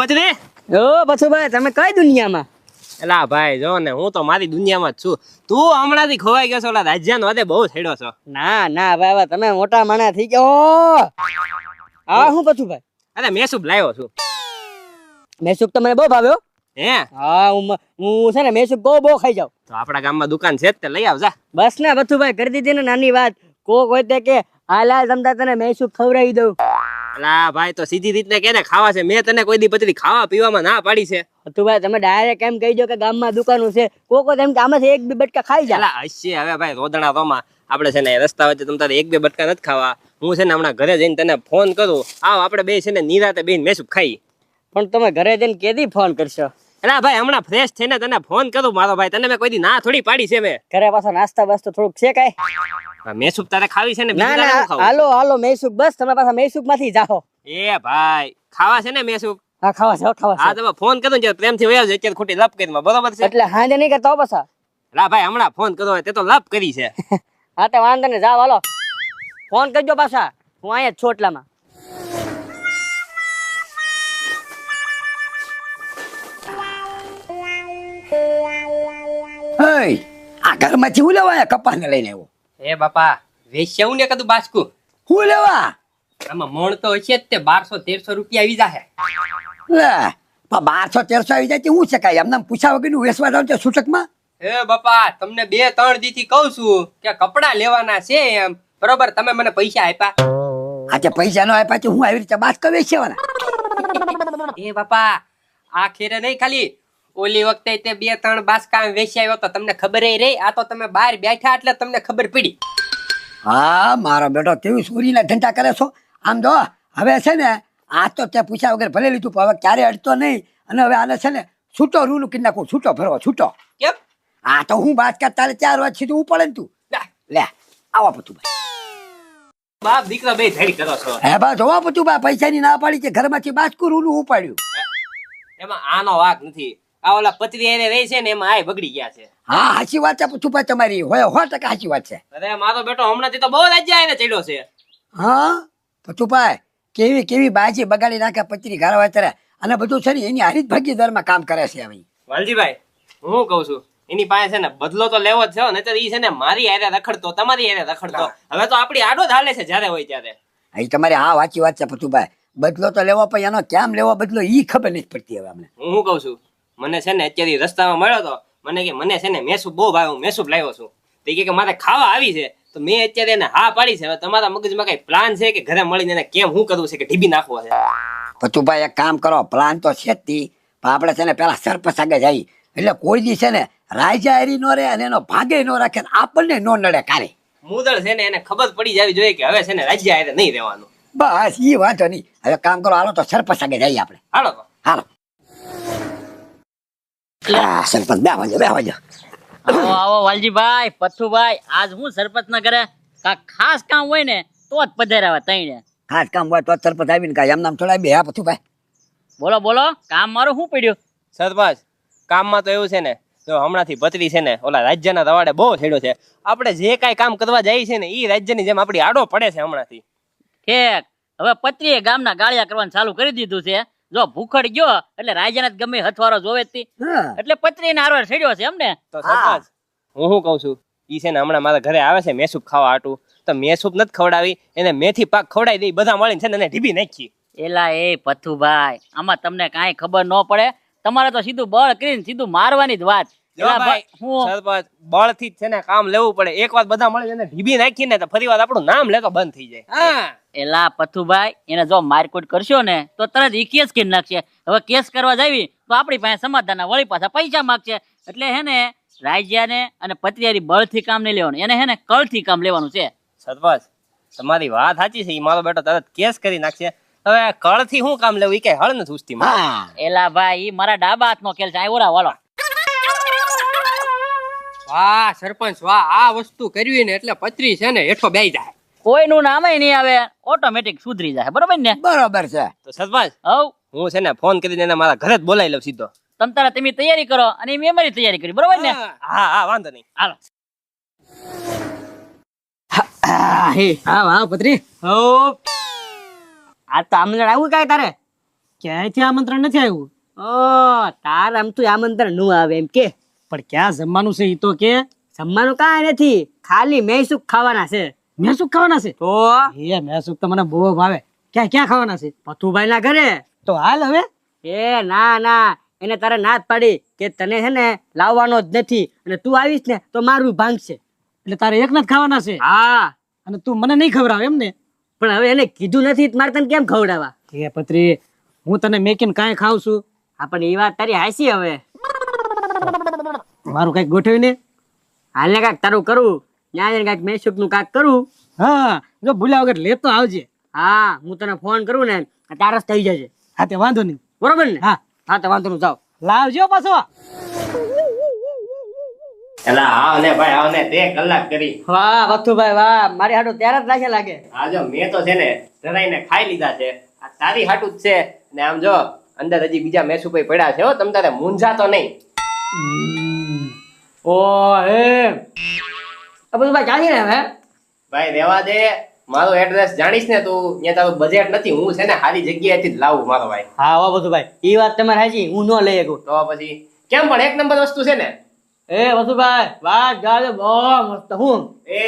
બચને? ઓ બસુભાઈ તમે કઈ દુનિયામાં? એલા ભાઈ જો ને હું તો મારી દુનિયામાં જ છું. તું હમણાંથી ખોવાઈ ગયો છો ઓલા રાજ્યા નો બહુ છેડો છો. ના ના ભાઈ તમે મોટા માણા થઈ ગયો. હા હું બસુભાઈ અરે મેસુબ લાવ્યો છું. મેસુબ તો મને બહુ ભાવ્યો હે. હા? હું હું છે ને મેસુબ બહુ બહુ ખાઈ જાઉં. તો આપણા ગામમાં દુકાન છે તે લઈ આવજા. બસ ને બસુભાઈ કરી દીધી ને નાની વાત. કોક હોય તે કે હાલ હાલ તમતા તને મેસુબ ખવડાવી દઉં. અલા ભાઈ તો સીધી રીતને કે ને ખાવા છે? મેં તને કોઈ દી પચડી ખાવા પીવામાં ના પાડી છે. બસુભાઈ તમે ડાયરેક્ટ એમ કહી દો કે ગામમાં દુકાનો છે. કોકો તેમ કે આમાંથી એક બે બટકા ખાઈ જા. એલા હશે હવે ભાઈ રોદણા રોમાં આપણે છે ને રસ્તા વચ્ચે તમ તારે એક બે બટકા નથી ખાવા. હું છે ને હમણાં ઘરે જઈને તને ફોન કરું. આવ આપણે બે છે ને નિરાતે બેન મેસુબ ખાઈ. પણ તમે ઘરે જઈને કેદી ફોન કરશો? એલા ભાઈ હમણાં ફ્રેશ થઈને તને ફોન કરું મારો ભાઈ. તને મેં કોઈ દી ના થોડી પાડી છે મેં. ઘરે પાછો નાસ્તા બાસ્તો થોડુંક છે કઈ? આ તારે ખાવી છે ને ના ના હાલો હાલો મેસુક બસ તમે પાછા મેસુકમાંથી જાઓ. એ ભાઈ ખાવા છે ને મેસુબ? હા ખાવા છે ખાવા હા તમે ફોન કરું ને પ્રેમથી વયા જાય અત્યારે ખોટી લપ કરી બરોબર છે? એટલે હા નહીં કરતા પાછા. લા ભાઈ હમણાં ફોન કરો તે તો લપ કરી છે. હા તે વાંધો ને જાવ હાલો. ફોન કરજો પાછા. હું અહીંયા જ છું હઈ આ ઘરમાંથી હું લેવા આયા કપાસને લઈને આવ્યો એ બાપા વેચ્યા ને કદું બાસકું? હું લેવા? આમાં મોણ તો હશે જ તે બારસો તેરસો રૂપિયા આવી જાહે. લે પણ બારસો તેરસો આવી જાય તે હું શકાય? એમને પૂછા વગરનું વેસવા જાવ છે છૂટકમાં એ બાપા તમને બે ત્રણ દી થી કહું છું કે કપડા લેવાના છે એમ. બરોબર તમે મને પૈસા આપ્યા. આજે પૈસા નો આપ્યા તો હું આવી રીતે બાસ કવે છે એ બાપા આ ખેરે નહીં ખાલી. ઓલી વખતે તે બે ત્રણ બાસકા વેચી આવ્યો તો તમને ખબર રહી. આ તો તમે બહાર બેઠા એટલે તમને ખબર પડી. હા મારો બેટો કેવી ચોરીના ધંધા કરે છો? આમ જો હવે છે ને આ તો તે પૂછ્યા વગર ભલે લીધું પણ હવે ક્યારે અડતો નહીં. અને હવે આને છે ને છૂટો રૂલ કરી નાખું છૂટો ફરવો છૂટો. કેમ? આ તો હું કરતા તારે ચાર વાર સુધી ઉપડે ને તું. લે. આવો પતું બાપ દીકરા બે ધરી કરો છો. હે બા જોવા પતું બા પૈસાની ના પાડી છે ઘરમાંથી બાસકું રૂલું ઉપાડ્યું. એમાં આનો વાક નથી. આ ઓલા પતરી એને રહી છે ને એમાં આય બગડી ગયા છે. હા સાચી વાત છે પતું તમારી હોય સો ટકા સાચી વાત છે. અરે મારો બેટો હમણાંથી તો બહુ રાજ્ય એને ચડ્યો છે. હા? પતુભાઈ કેવી કેવી બાજી બગાડી નાખે પચરી ગાળવા ત્યારે? અને બધું છે ને એની હારી દર ભાગીદારમાં કામ કરે છે હવે વાલજીભાઈ હું કઉ છું એની પાસે છે ને બદલો તો લેવો જ છે નહીતર ઈ છે ને મારી હારે રખડતો તમારી હારે રખડતો. હવે તો આપડી આડો જ હાલે છે જ્યારે હોય ત્યારે. અહીં તમારી હા વાચી વાત છે પતુભાઈ બદલો તો લેવો પણ એનો કેમ લેવો બદલો ઈ ખબર નથી પડતી હવે અમને. હું કહું કઉ છું મને છે ને અત્યારે રસ્તામાં મળ્યો તો મને કે મને છે ને મેસૂબ બહુ ભાવે હું મેસૂબ લાવ્યો છું. તે કે મારે ખાવા આવી છે તો મેં અત્યારે એને હા પાડી છે. હવે તમારા મગજમાં કઈ પ્લાન છે કે ઘરે મળીને એને કેમ હું કરવું છે કે ઢીબી નાખવો છે? પતુભાઈ એક કામ કરો પ્લાન તો છે જ તી. પણ આપણે છે ને પેલા સરપંચ આગળ જઈ એટલે કોઈ દી છે ને રાજા હરી નો રહે અને એનો ભાગે નો રાખે આપણને નો નડે કારે મુદળ છે ને એને ખબર પડી જવી જોઈએ કે હવે છે ને રાજ્ય હારે નહીં રહેવાનું. બસ એ વાંધો નહીં. હવે કામ કરો હાલો તો સરપંચ આગળ જઈએ આપણે. હાલો હાલો. સરપંચ બે વાજો બે વાજો આવો આવો વાલજીભાઈ પથ્થુભાઈ આજ હું સરપંચ ના ઘરે ખાસ કામ હોય ને તો જ પધાર્યા તઈને ખાસ કામ હોય તો જ સરપંચ આવીને કાંઈ એમ નામ થોડા બે હા પતુભાઈ બોલો બોલો કામ મારું શું પડ્યું? સરપંચ કામમાં તો એવું છે ને જો હમણાંથી પતરી છે ને ઓલા રાજ્યના રવાડે બહુ છેડ્યો છે. આપણે જે કાંઈ કામ કરવા જઈએ છે ને એ રાજ્યની જેમ આપણી આડો પડે છે હમણાંથી. ઠેક. હવે પત્રીએ ગામના ગાળિયા કરવાનું ચાલુ કરી દીધું છે. જો ભૂખડ ગયો એટલે રાજાને જ ગમે હથવારો જોવે જ તી. એટલે પત્રીને હારો છેડ્યો છે એમને તો સરપંચ હું શું કહું છું? ઈ છે ને હમણાં મારા ઘરે આવે છે મેસૂપ ખાવા આટું તો મેસૂપ નથી ખવડાવી એને મેથી પાક ખવડાવી દઈ બધા મળીને છે ને એને ઢીબી નાખી એલા એ પથ્થુભાઈ આમાં તમને કાંઈ ખબર ન પડે. તમારે તો સીધું બળ કરીને સીધું મારવાની જ વાત. એલા ભાઈ, ભાઈ, હું સરપંચ બળથી જ છે ને કામ લેવું પડે. એક વાર બધા મળીને એને ઢીબી નાખીને તો ફરી વાર આપણું નામ લેતો બંધ થઈ જાય. હા. એલા પથુભાઈ એને જો મારકુટ કરશો ને તો તરત ઈ કેસ કરી નાખશે? હવે કેસ કરવા જાવી તો આપણી પાસે સમાધાન વળી પાછા પૈસા માગશે. એટલે હે ને રાજ્યાને અને પત્રિયારી બળથી કામ નહીં લેવાનું. એને હે ને કળથી કામ લેવાનું છે. સરપંચ તમારી વાત સાચી છે. ઈ મારો બેટો તરત કેસ કરી નાખશે. હવે કળથી શું કામ લેવું? ઈ કઈ હળ નથી ઉસતી. એલા ભાઈ ઈ મારા ડાબા હાથનો ખેલ છે. આવ્યો વાળો વાહ સરપંચ વાહ. આ વસ્તુ કરવી ને એટલે પત્રી છે ને હેઠો બે જાય. કોઈનું નામે નહીં આવે ઓટોમેટિક સુધરી જાય. બરોબર ને? બરોબર છે. તો સરપંચ હવ. હું છે ને ફોન કરીને એને મારા ઘરે જ બોલાવી લઉં સીધો. તમ તારા તમે તૈયારી કરો અને મેં તૈયારી કરી બરોબર ને? હા. હા વાંધો નહીં. હાલો. હા હે હા હા પત્રી. હો આ તો આમંત્રણ આવું કાય તારે? ક્યાંયથી આમંત્રણ નથી આવ્યું? ઓ તાર આમ તો આમંત્રણનું આવે એમ કે. પણ ક્યાં જમવાનું છે એ તો કે? જમવાનું કાંઈ નથી. ખાલી મેસુક ખાવાના છે? મેસુક ખાવાના છે? તો? એ મેસુક તો મને બહુ ભાવે. ક્યાં ક્યાં ખાવાના છે? પથુભાઈ ના ઘરે. તો હાલ હવે? એ ના ના. એને તારે ના પાડી કે તને છે ને લાવવાનો જ નથી. અને તું આવીશ ને તો મારું ભાંગશે. એટલે તારે એકના જ ખાવાના છે? હા. અને તું મને નહીં ખવડાવ એમ ને? પણ હવે એને કીધું નથી મારે તને કેમ ખવડાવવા? એ પત્રી હું તને મેકીને કાંઈ ખાવ છું. હા પણ એ વાત તારી હાસી હવે. મારું કંઈક ગોઠવીને? હાલને કાંઈક તારું કરું. ત્યાં કાંઈક મેસુકનું કાંઈક કરું? હા જો ભૂલ્યા વગર લેતો આવજે. હા હું તને ફોન કરું ને તારસ થઈ જશે હા તે વાંધો નહીં. બરોબર ને? હા. હા તો વાંધો નહીં જાઓ. લાવજો પાછો. એલા આવ ભાઈ આવ તે કલાક કરી. વાહ વથુભાઈ વાહ. મારી હાટો ત્યારે જ લાગે લાગે. જો મેં તો છે ને ધરાઈને ખાઈ લીધા છે. આ તારી હાટું જ છે. ને આમ જો અંદર હજી બીજા મેસુ કોઈ પડ્યા છે હો તમ તારે મૂંઝાતો નહીં. ઓ હે આ બધું ભાઈ જાણી ને હવે. ભાઈ રેવા દે. મારું એડ્રેસ જાણીશ ને તું. ત્યાં તારું બજેટ નથી. હું છે ને સારી જગ્યાએથી જ લાવું મારો ભાઈ. હા વાહ બધું ભાઈ. એ વાત તમારે હાજી હું ન લઈ શકું. તો પછી કેમ પણ એક નંબર વસ્તુ છે ને? એ વસુભાઈ વાત ગાજો બહુ મસ્ત. હું? એ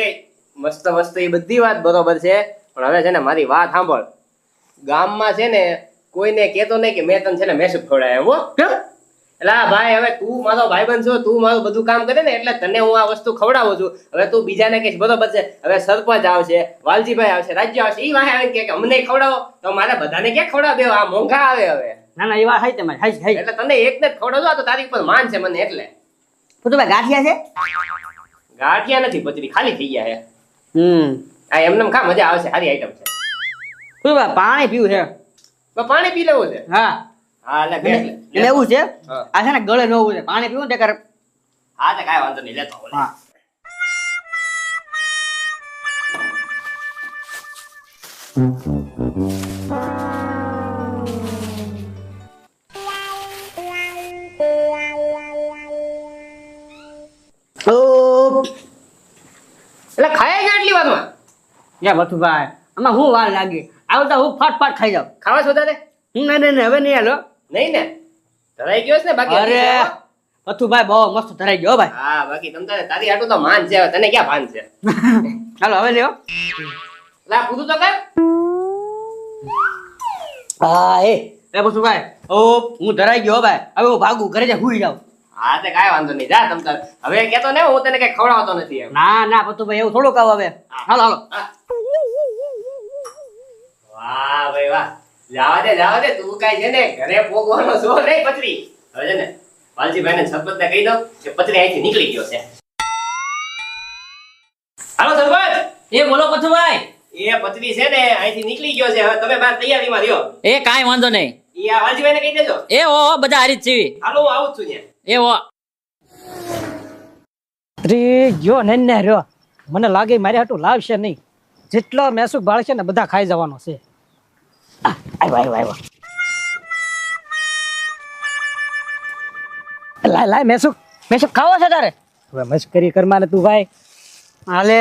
મસ્ત મસ્ત. એ બધી વાત બરોબર છે. પણ હવે છે ને મારી વાત સાંભળ. ગામમાં છે ને કોઈને કહેતો નહીં કે મેં તને છે ને મેસેજ ખવડાવ્યો હો. કેમ? એટલે ભાઈ હવે તું મારો ભાઈબંધ બનશો તું મારું બધું કામ કરે ને એટલે તને હું આ વસ્તુ ખવડાવું છું. હવે તું બીજાને કહીશ બરોબર છે હવે સરપંચ આવશે વાલજીભાઈ આવશે રાજ્ય આવશે. એ વાહે આવીને કે અમને ખવડાવો. તો મારે બધાને ક્યાં ખવડાવે આ મોંઘા આવે હવે. ના ના એ વાત હાઈ તમારી હાઈ હાઈ એટલે તને એકને જ ખવડાવજો આ તો તારી ઉપર માન છે મને એટલે. વસુભાઈ ગાંઠિયા છે? ગાંઠિયા નથી પચરી ખાલી થઈ ગયા છે. હમ. આ એમને ખા મજા આવશે સારી આઈટમ છે. પાણી પીવું છે? પાણી પી લેવું છે? હા. હા એટલે બેસ એટલે એવું છે. આ છે ને ગળે નવું છે પાણી પીવું ને તે કર. હા તો કાંઈ વાંધો નહીં લેતો હા. એટલે ખાય ગયા આટલી વારમાં? યા વસુભાઈ આમાં હું વાર લાગી. આવતા હું ફટ ફટ ખાઈ જાઉં. ખાવા છો તારે? હું નહીં નહીં, હવે નહીં હાલો. નહીં ને? ધરાઈ ગયો છે ને બાકી અરે! છે, બહુ મસ્ત ધરાઈ ગયો ભાઈ. હા બાકી તમ તારે તારી આટલું તો માન છે તને ક્યાં ભાન છે? ચાલો હવે લ્યો. લા આ તો કર. હા એ. એ વસુભાઈ ઓ હું ધરાઈ ગયો ભાઈ. હવે હું ભાગું ઘરે જાય હુઈ જાઉં. હા તે કાંઈ વાંધો નહીં. જા તમ તારે હવે કેતો ને હું તને કઈ ખવડાવતો નથી ના ના ના ભાઈ એવું થોડું કહો હવે. હાલો હાલો. વાહ ભાઈ વાહ. જાવા દે જાવા દે તું કાંઈ છે ને ઘરે પોગવાનો છો નહીં પતરી હવે છે ને વાલજીભાઈને સરપંચને કહી દો કે પતરી અહીંથી નીકળી ગયો છે. હાલો સરપંચ એ બોલો પથુભાઈ. એ પતરી છે ને અહીંથી નીકળી ગયો છે. હવે તમે બાર તૈયારીમાં રહ્યો. એ કાંઈ વાંધો નહીં. એ વાલજીભાઈ ને કહી દેજો. એ ઓ બધા હારી જ હાલો હું આવું છું ને એ ઓ રે ગયો ને ને રહ્યો મને લાગે મારી હાટું લાવશે નહીં. જેટલો મેસુક બાળશે ને બધા ખાઈ જવાનો છે. આવ્યો આવ્યો આવ્યો લાય લાય મેસુક મેસુક ખાવો છે તારે હવે મસ્કરી કર મારે તું ભાઈ હાલે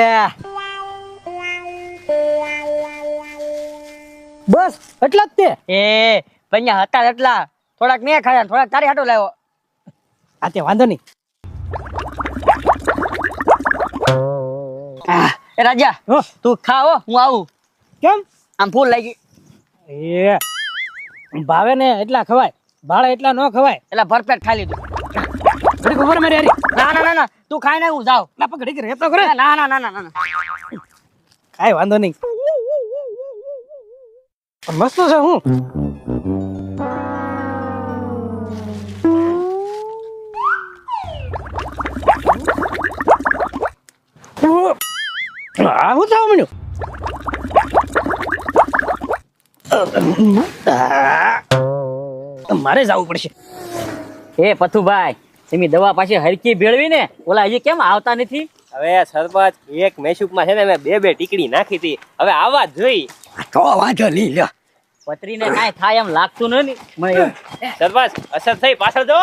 બસ એટલા જ તે એ પૈયા હતા એટલા થોડાક મેં ખાયા થોડાક તારી હાટો લાવ્યો આ તે વાંધો નહીં એ રાજા હો, તું ખાઓ હું આવું કેમ આમ ફૂલ લાગી એ ભાવે ને એટલા ખવાય ભાડે એટલા ન ખવાય. એટલે ભરપેટ ખાઈ લીધું. ઘડીક ઊભો મારી હારી. ના ના ના ના તું ખાઈ ને હું જાવ લા પણ ઘડીક રહેતો કરે ના ના ના ના ના ના. વાંધો નહીં. મસ્ત છે હું. આ હું થવા મળ્યું મારે જવું પડશે. એ પથુભાઈ તમે દવા પાછી હરકી ભેળવી ને ઓલા હજી કેમ આવતા નથી? હવે સરપંચ એક મેસુકમાં છે ને મેં બે બે ટીકડી નાખી હતી. હવે આવા જ જોઈ. તો વાંધો નહીં લ્યો. પત્રીને કાંઈ થાય એમ લાગતું નથી. મને સરપંચ અસર થઈ પાછળ જો.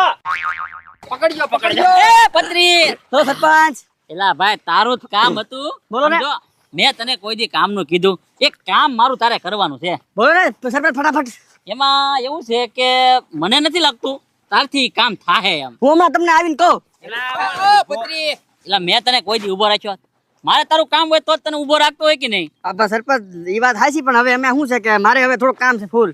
પકડજો પકડજો. એ પત્રી તો સરપંચ. એલા ભાઈ તારું કામ હતું. બોલો ને. મેં તને કોઈ દી કામનું કીધું. એક કામ મારું તારે કરવાનું છે. બોલો ને સરપંચ ફટાફટ. એમાં એવું છે કે મને નથી લાગતું તારથી કામ થાહે એમ. હું હમણાં તમને આવીને કહું. પત્રી એટલે મેં તને કોઈ દી ઊભો રાખ્યો. મારે તારું કામ હોય તો જ તને ઊભો રાખતો હોય કે નહીં? આપા સરપંચ એ વાત હાચી પણ હવે અમે શું છે કે મારે હવે થોડું કામ છે ફૂલ.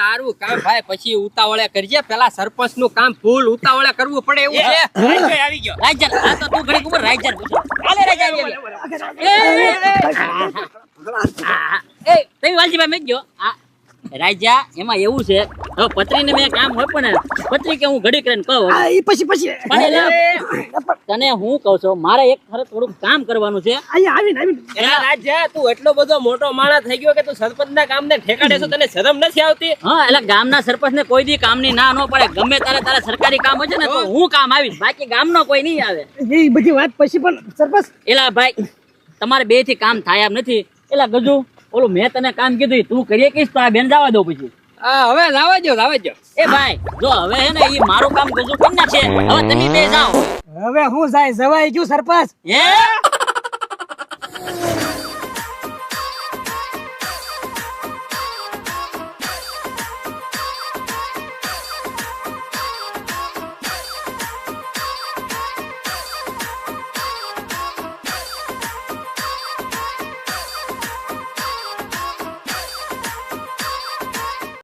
તારું કામ ભાઈ પછી ઉતાવળે કરજે. પેલા સરપંચનું કામ ફૂલ ઉતાવળે કરવું પડે એવું છે. આવી ગયો. રાજ્ય આ તો તું ઘડીક ઉપર રાજ્ય પૂછો હાલે ગયો. એ તમે વાલજીભાઈ મેં ગયો. આ રાજ્યા એમાં એવું છે હવે પત્રીને મેં કામ હોય પણ પત્રી કે હું ઘડી કરીને કહું. આ પછી પછી. તને હું કહું છું મારે એક ખરે થોડુંક કામ કરવાનું છે. અહીંયા આવીને આવીને. રાજ્ય તું એટલો બધો મોટો માણસ થઈ ગયો કે તું સરપંચ ના કામ ને ઠેકાડે છો તને શરમ નથી આવતી? હા એટલે ગામના સરપંચ ને કોઈ દી કામની ના ન પડે. ગમે તારે તારે સરકારી કામ હશે ને તો હું. કામ આવીશ. બાકી ગામનો કોઈ નહીં આવે. એ બધી વાત પછી પણ સરપંચ. એલા ભાઈ તમારે બેથી કામ થાય એમ નથી. એલા ગજુ ઓલું મેં તને કામ કીધું તું કરીએ કઈશ તો આ બેન જવા દો પછી. હા હવે લાવા જો લાવા જો એ ભાઈ જો હવે હે ને ઈ મારું કામ ગજુ કરી છે હવે તમે બે જાઓ. હવે હું જાય જવાય ગયું સરપંચ. હે?